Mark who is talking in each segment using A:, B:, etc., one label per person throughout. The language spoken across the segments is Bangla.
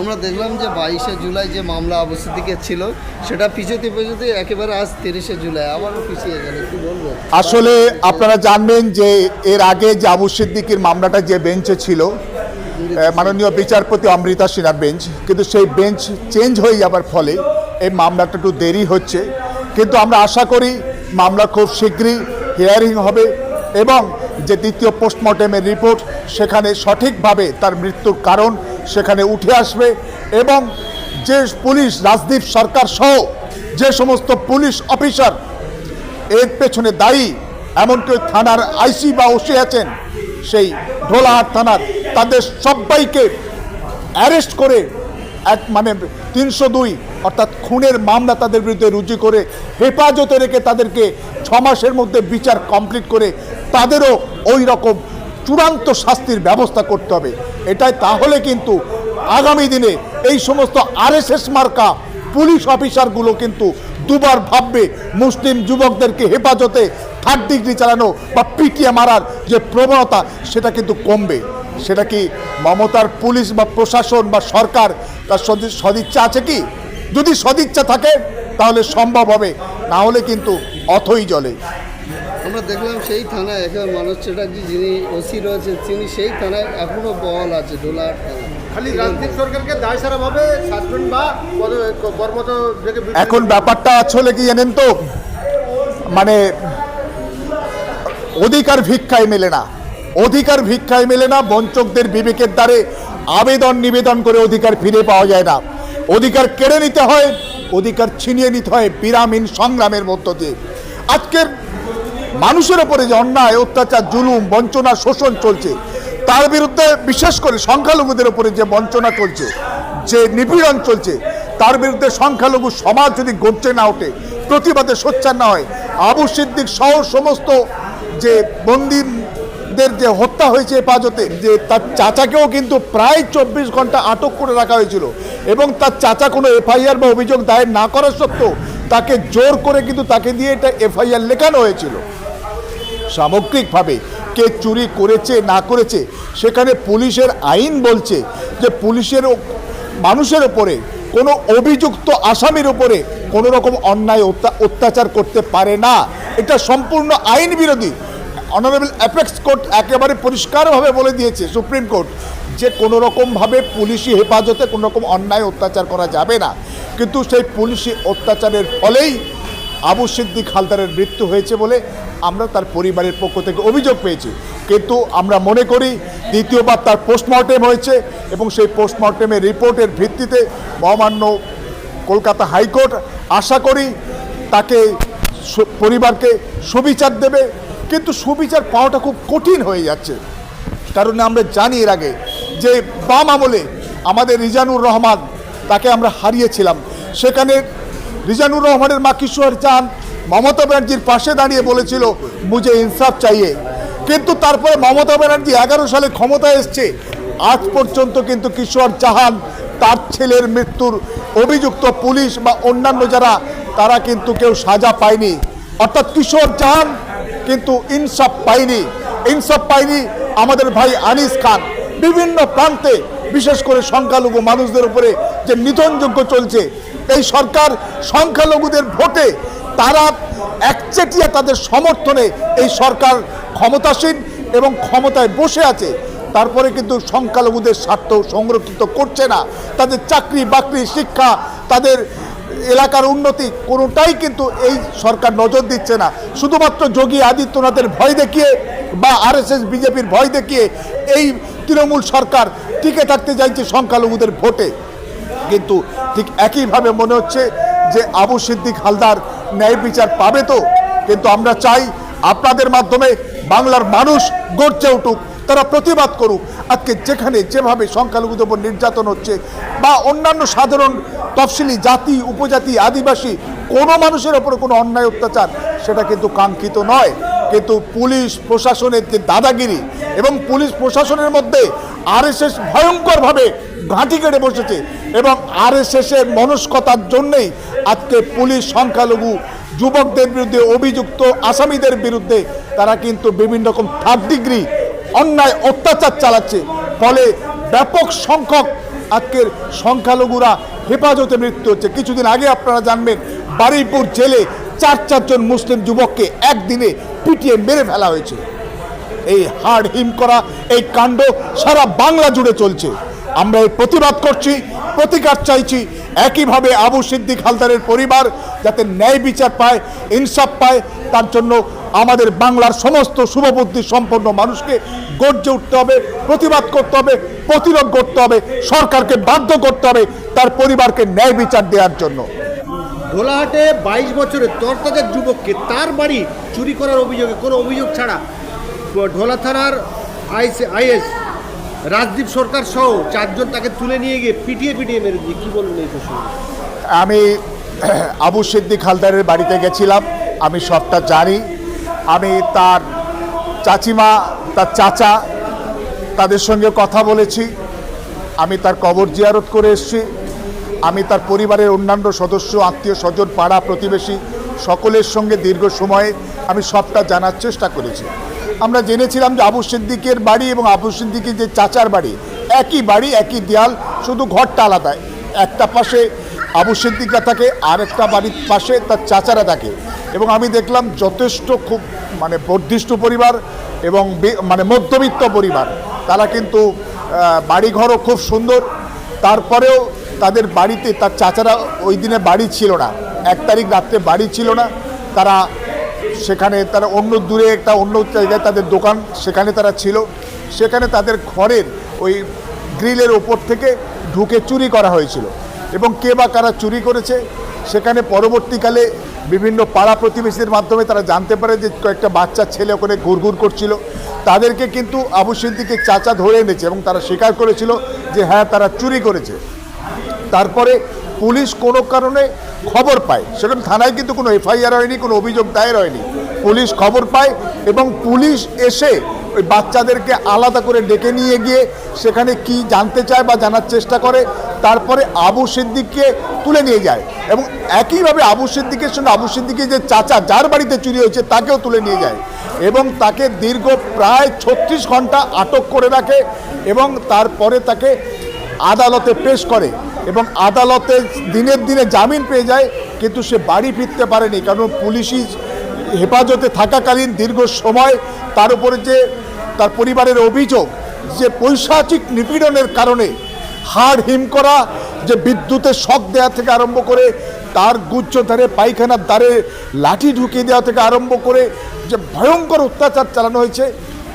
A: আমরা দেখলাম যে বাইশে জুলাই যে মামলা আবু সিদ্দিকের ছিল, সেটা পিছোতে পিছোতে একেবারে আজ তিরিশে জুলাই। আবারও পিছিয়ে গেল, কি বলব?
B: আসলে আপনারা জানবেন যে এর আগে যে আবু সিদ্দিকির মামলাটা যে বেঞ্চে ছিল মাননীয় বিচারপতি অমৃতা সিনহার বেঞ্চ, কিন্তু সেই বেঞ্চ চেঞ্জ হয়ে যাবার ফলে এই মামলাটা একটু দেরি হচ্ছে। কিন্তু আমরা আশা করি মামলা খুব শীঘ্রই হিয়ারিং হবে এবং যে দ্বিতীয় পোস্টমর্টেমের রিপোর্ট, সেখানে সঠিকভাবে তার মৃত্যুর কারণ সেখানে উঠে আসবে এবং যে পুলিশ, রাজদীপ সরকার সহ যে সমস্ত পুলিশ অফিসার এর পেছনে দায়ী, এমনকি থানার আইসি বা ওসি আছেন, সেই ঢোলাহাট থানার তাদের সবাইকে অ্যারেস্ট করে এক মানে তিনশো দুই অর্থাৎ খুনের মামলা তাদের বিরুদ্ধে রুজু করে হেফাজতে রেখে তাদেরকে ছ মাসের মধ্যে বিচার কমপ্লিট করে তাদেরও ওই রকম চূড়ান্ত শাস্তির ব্যবস্থা করতে হবে। এটাই তাহলে কিন্তু আগামী দিনে এই সমস্ত আরএসএস মার্কা পুলিশ অফিসারগুলো কিন্তু দুবার ভাববে মুসলিম যুবকদেরকে হেফাজতে থার্ড ডিগ্রি চালানো বা পিটিয়ে মারার যে প্রবণতা, সেটা কিন্তু কমবে। সেটা কি মমতার পুলিশ বা প্রশাসন বা সরকার তার সদি- সদিচ্ছা আছে কি? যদি সদিচ্ছা থাকে, তাহলে সম্ভব হবে। না হলে কিন্তু অথই জলে।
A: আমরা দেখলাম সেই থানায় একেবারে মনোজ চ্যাটার্জি যিনি ওসি রয়েছে তিনি সেই থানায় এখনও বহাল আছে ডোলার
C: খালি রাজদীপ সরকারকে দায় সারাভাবে সাসপেন্ড বা কর্মত
B: এখন ব্যাপারটা আসলে কি জানেন তো? মানে অধিকার ভিক্ষায় মেলে না। অধিকার ভিক্ষায় মেলে না বঞ্চকদের বিবেকের দ্বারে আবেদন নিবেদন করে অধিকার ফিরে পাওয়া যায় না। অধিকার কেড়ে নিতে হয় অধিকার ছিনিয়ে নিতে হয় বিরামীন সংগ্রামের মধ্য দিয়ে। আজকের মানুষের ওপরে যে অন্যায়, অত্যাচার, জুলুম, বঞ্চনা, শোষণ চলছে, তার বিরুদ্ধে বিশেষ করে সংখ্যালঘুদের উপরে যে বঞ্চনা চলছে, যে নিপীড়ন চলছে, তার বিরুদ্ধে সংখ্যালঘু সমাজ যদি গড়ছে না ওঠে, প্রতিবাদে সোচ্চার না হয়, আবু সিদ্দিক সহ সমস্ত যে বন্দীদের যে হত্যা হয়েছে হেফাজতে, যে তার চাচাকেও কিন্তু প্রায় চব্বিশ ঘণ্টা আটক করে রাখা হয়েছিল এবং তার চাচা কোনো এফআইআর বা অভিযোগ দায়ের না করা সত্ত্বেও তাকে জোর করে কিন্তু তাকে দিয়ে এটা এফআইআর লেখানো হয়েছিল। সামগ্রিকভাবে কে চুরি করেছে, না করেছে, সেখানে পুলিশের আইন বলছে যে পুলিশের মানুষের ওপরে কোনো অভিযুক্ত আসামির উপরে কোনো রকম অন্যায় অত্যা- অত্যাচার করতে পারে না। এটা সম্পূর্ণ আইন বিরোধী। অনারেবল অ্যাপেক্স কোর্ট একেবারে পরিষ্কারভাবে বলে দিয়েছে সুপ্রিম কোর্ট যে কোনো রকমভাবে পুলিশি হেফাজতে কোনো রকম অন্যায় অত্যাচার করা যাবে না। কিন্তু সেই পুলিশি অত্যাচারের ফলেই আবু সিদ্দিক হালদারের মৃত্যু হয়েছে বলে আমরা তার পরিবারের পক্ষ থেকে অভিযোগ পেয়েছি। কিন্তু আমরা মনে করি দ্বিতীয়বার তার পোস্টমর্টেম হয়েছে এবং সেই পোস্টমর্টেমের রিপোর্টের ভিত্তিতে মহামান্য কলকাতা হাইকোর্ট আশা করি তাকে পরিবারকে সুবিচার দেবে। কিন্তু সুবিচার পাওয়াটা খুব কঠিন হয়ে যাচ্ছে। কারণ আমরা জানি এর আগে যে বাম আমলে আমাদের রিজানুর রহমান তাকে আমরা হারিয়েছিলাম। সেখানে রিজানুর রহমানের মা কিশোর চান মমতা ব্যানার্জির পাশে দাঁড়িয়ে বলেছিল, মুঝে ইনসাফ চাইয়ে। কিন্তু তারপরে মমতা ব্যানার্জি এগারো সালে ক্ষমতায় এসছে। আজ পর্যন্ত কিন্তু কিশোর চাহান তার ছেলের মৃত্যুর অভিযুক্ত পুলিশ বা অন্যান্য যারা, তারা কিন্তু কেউ সাজা পায়নি। অর্থাৎ কিশোর চাহান কিন্তু ইনসাফ পায়নি। ইনসাফ পায়নি আমাদের ভাই আনিস খান। বিভিন্ন প্রান্তে, বিশেষ করে সংখ্যালঘু মানুষদের উপরে যে নিধনযোগ্য চলছে, এই সরকার সংখ্যালঘুদের ভোটে তারা একচেটিয়া তাদের সমর্থনে এই সরকার ক্ষমতাসীন এবং ক্ষমতায় বসে আছে। তারপরে কিন্তু সংখ্যালঘুদের স্বার্থ সংরক্ষিত করছে না। তাদের চাকরি, বাকরি, শিক্ষা, তাদের এলাকার উন্নতি কোনোটাই কিন্তু এই সরকার নজর দিচ্ছে না। শুধুমাত্র যোগী আদিত্যনাথের ভয় দেখিয়ে বা আরএসএস, বিজেপির ভয় দেখিয়ে এই তৃণমূল সরকার টিকে থাকতে চাইছে সংখ্যালঘুদের ভোটে। কিন্তু ঠিক একইভাবে মনে হচ্ছে যে আবু সিদ্দিক হালদার ন্যায় বিচার পাবে তো। কিন্তু আমরা চাই আপনাদের মাধ্যমে বাংলার মানুষ গড়ছে উঠুক, তারা প্রতিবাদ করুক। আজকে যেখানে যেভাবে সংখ্যালঘুদের উপর নির্যাতন হচ্ছে বা অন্যান্য সাধারণ তফসিলি জাতি, উপজাতি, আদিবাসী, কোনো মানুষের ওপর কোনো অন্যায় অত্যাচার, সেটা কিন্তু কাঙ্ক্ষিত নয়। কিন্তু পুলিশ প্রশাসনের যে দাদাগিরি এবং পুলিশ প্রশাসনের মধ্যে আরএসএস ভয়ঙ্করভাবে ঘাঁটি কেড়ে বসেছে এবং আরএসএসের মনস্কতার জন্যেই আজকে পুলিশ, সংখ্যালঘু যুবকদের বিরুদ্ধে, অভিযুক্ত আসামিদের বিরুদ্ধে তারা কিন্তু বিভিন্ন রকম থার্ড ডিগ্রি অন্যায় অত্যাচার চালাচ্ছে। ফলে ব্যাপক সংখ্যক আজকের সংখ্যালঘুরা হেফাজতে মৃত্যু হচ্ছে। কিছুদিন আগে আপনারা জানবেন বারুইপুর জেলে চার চারজন মুসলিম যুবককে একদিনে পিটিয়ে মেরে ফেলা হয়েছে। এই হাড় হিম করা এই কাণ্ড সারা বাংলা জুড়ে চলছে। আমরা এই প্রতিবাদ করছি, প্রতিকার চাইছি, একইভাবে আবু সিদ্দিক হালদারের পরিবার যাতে ন্যায় বিচার পায়, ইনসাফ পায়, তার জন্য আমাদের বাংলার সমস্ত শুভবুদ্ধি সম্পন্ন মানুষকে গর্জে উঠতে হবে, প্রতিবাদ করতে হবে, প্রতিরোধ করতে হবে, সরকারকে বাধ্য করতে হবে তার পরিবারকে ন্যায় বিচার দেওয়ার জন্য।
C: ভোলাহাটে বাইশ বছরের তরতাজা যুবককে তার বাড়ি চুরি করার অভিযোগে কোনো অভিযোগ ছাড়া ঢোলা থানার আইএস রাজদীপ সরকার সহ চারজন তাকে তুলে নিয়ে গিয়ে পিটিয়ে পিটিয়ে মেরে দিয়ে কী বলবেন এই প্রসঙ্গে?
B: আমি আবু সিদ্দিক হালদারের বাড়িতে গেছিলাম, আমি সবটা জানি। আমি তার চাচিমা, তার চাচা, তাদের সঙ্গে কথা বলেছি। আমি তার কবর জিয়ারত করে এসেছি। আমি তার পরিবারের অন্যান্য সদস্য, আত্মীয় স্বজন, পাড়া প্রতিবেশী সকলের সঙ্গে দীর্ঘ সময়ে আমি সবটা জানার চেষ্টা করেছি। আমরা জেনেছিলাম যে আবু সিদ্দিকের বাড়ি এবং আবু সিদ্দিকের যে চাচার বাড়ি, একই বাড়ি, একই দেয়াল, শুধু ঘরটা আলাদা। একটা পাশে আবু সিদ্দিকা থাকে আর একটা বাড়ির পাশে তার চাচারা থাকে। এবং আমি দেখলাম যথেষ্ট খুব মানে বর্ধিষ্ঠ পরিবার এবং মানে মধ্যবিত্ত পরিবার। তারা কিন্তু বাড়িঘরও খুব সুন্দর। তারপরেও তাদের বাড়িতে তার চাচারা ওই দিনে বাড়ি ছিল না। এক তারিখ রাত্রে বাড়ি ছিল না। তারা সেখানে তারা অন্য দূরে একটা অন্য জায়গায় তাদের দোকান সেখানে তারা ছিল। সেখানে তাদের ঘরের ওই গ্রিলের ওপর থেকে ঢুকে চুরি করা হয়েছিল। এবং কে বা কারা চুরি করেছে, সেখানে পরবর্তীকালে বিভিন্ন পাড়া প্রতিবেশীদের মাধ্যমে তারা জানতে পারে যে কয়েকটা বাচ্চা ছেলে ওখানে ঘুরঘুর করছিল। তাদেরকে কিন্তু আবু সিদ্দিকে চাচা ধরে এনেছে এবং তারা স্বীকার করেছিল যে হ্যাঁ তারা চুরি করেছে। তারপরে পুলিশ কোনো কারণে খবর পায়। সেরকম থানায় কিন্তু কোনো এফআইআর হয়নি, কোনো অভিযোগ দায়ের হয়নি। পুলিশ খবর পায় এবং পুলিশ এসে ওই বাচ্চাদেরকে আলাদা করে ডেকে নিয়ে গিয়ে সেখানে কি জানতে চায় বা জানার চেষ্টা করে, তারপরে আবু সিদ্দিককে তুলে নিয়ে যায় এবং একইভাবে আবু সিদ্দিকের সঙ্গে আবু সিদ্দিকের যে চাচা, যার বাড়িতে চুরি হয়েছে, তাকেও তুলে নিয়ে যায় এবং তাকে দীর্ঘ প্রায় ছত্রিশ ঘণ্টা আটক করে রাখে এবং তারপরে তাকে আদালতে পেশ করে। এবং আদালতে দিনের দিনে জামিন পেয়ে যায়, কিন্তু সে বাড়ি ফিরতে পারেনি, কারণ পুলিশই হেফাজতে থাকাকালীন দীর্ঘ সময় তার উপরে যে তার পরিবারের অভিযোগ, যে পৈশাচিক নিপীড়নের কারণে হাড় হিম করা, যে বিদ্যুতের শক দেওয়া থেকে আরম্ভ করে তার গুচ্ছ ধারে পায়খানার দ্বারে লাঠি ঢুকিয়ে দেওয়া থেকে আরম্ভ করে যে ভয়ঙ্কর অত্যাচার চালানো হয়েছে,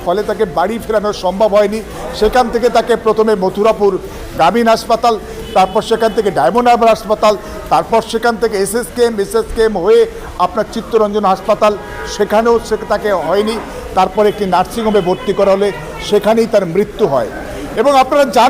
B: ফলে তাকে বাড়ি ফেরানো সম্ভব হয়নি। সেখান থেকে তাকে প্রথমে মথুরাপুর গ্রামীণ হাসপাতাল তারপর সেখান থেকে ডায়মন্ড হারবার হাসপাতাল, তারপর সেখান থেকে S S K M S S K M হয়ে আপনার চিত্তরঞ্জন হাসপাতাল, সেখানেও সে তাকে হয়নি। তারপর একটি নার্সিংহোমে ভর্তি করা হলে সেখানেই তার মৃত্যু হয়। এবং আপনারা জান